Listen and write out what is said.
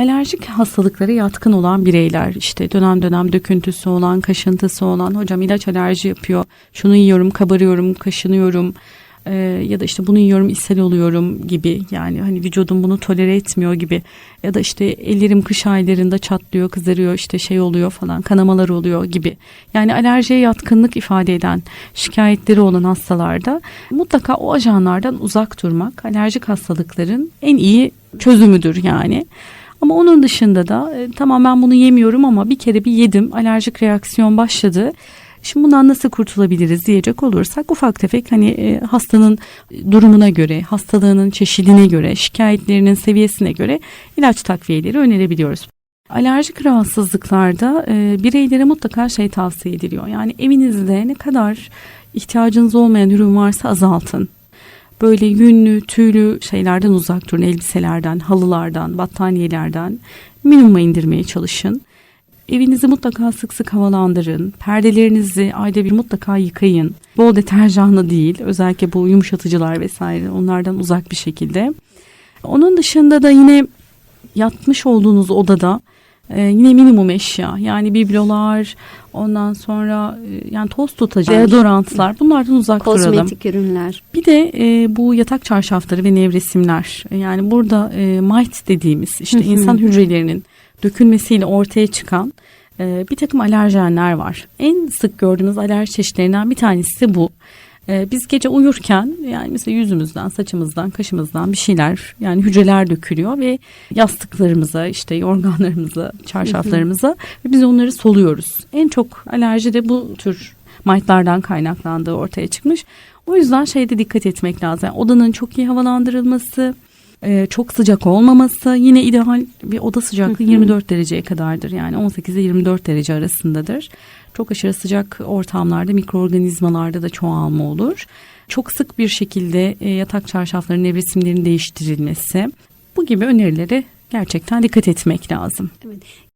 Alerjik hastalıklara yatkın olan bireyler işte dönem dönem döküntüsü olan, kaşıntısı olan hocam ilaç alerji yapıyor. Şunu yiyorum, kabarıyorum, kaşınıyorum e, ya da işte bunu yiyorum ishal oluyorum gibi yani hani vücudum bunu tolere etmiyor gibi ya da işte ellerim kış aylarında çatlıyor, kızarıyor işte şey oluyor falan kanamalar oluyor gibi. Yani alerjiye yatkınlık ifade eden şikayetleri olan hastalarda mutlaka o ajanlardan uzak durmak alerjik hastalıkların en iyi çözümüdür yani. Ama onun dışında da e, tamam ben bunu yemiyorum ama bir kere bir yedim alerjik reaksiyon başladı. Şimdi bundan nasıl kurtulabiliriz diyecek olursak ufak tefek hani e, hastanın durumuna göre, hastalığının çeşidine göre, şikayetlerinin seviyesine göre ilaç takviyeleri önerebiliyoruz. Alerjik rahatsızlıklarda e, bireylere mutlaka şey tavsiye ediliyor. Yani evinizde ne kadar ihtiyacınız olmayan ürün varsa azaltın. Böyle yünlü, tüylü şeylerden uzak durun. Elbiselerden, halılardan, battaniyelerden minimuma indirmeye çalışın. Evinizi mutlaka sık sık havalandırın. Perdelerinizi ayda bir mutlaka yıkayın. Bol deterjanlı değil. Özellikle bu yumuşatıcılar vesaire onlardan uzak bir şekilde. Onun dışında da yine yatmış olduğunuz odada e, yine minimum eşya yani biblolar ondan sonra e, yani toz tutacak deodorantlar bunlardan uzak duralım. Kozmetik ürünler. Bir de e, bu yatak çarşafları ve nevresimler yani burada e, mite dediğimiz işte insan hücrelerinin dökülmesiyle ortaya çıkan e, bir takım alerjenler var. En sık gördüğümüz alerji çeşitlerinden bir tanesi bu. E, biz gece uyurken yani mesela yüzümüzden, saçımızdan, kaşımızdan bir şeyler yani hücreler dökülüyor ve yastıklarımıza, işte yorganlarımıza, çarşaflarımıza ve biz onları soluyoruz. En çok alerji de bu tür mite'lardan kaynaklandığı ortaya çıkmış. O yüzden şeyde dikkat etmek lazım. Yani odanın çok iyi havalandırılması, e, çok sıcak olmaması yine ideal bir oda sıcaklığı 24 dereceye kadardır. Yani 18 ile 24 derece arasındadır. Çok aşırı sıcak ortamlarda mikroorganizmalarda da çoğalma olur. Çok sık bir şekilde e, yatak çarşaflarının nevresimlerin değiştirilmesi bu gibi önerilere gerçekten dikkat etmek lazım. Evet.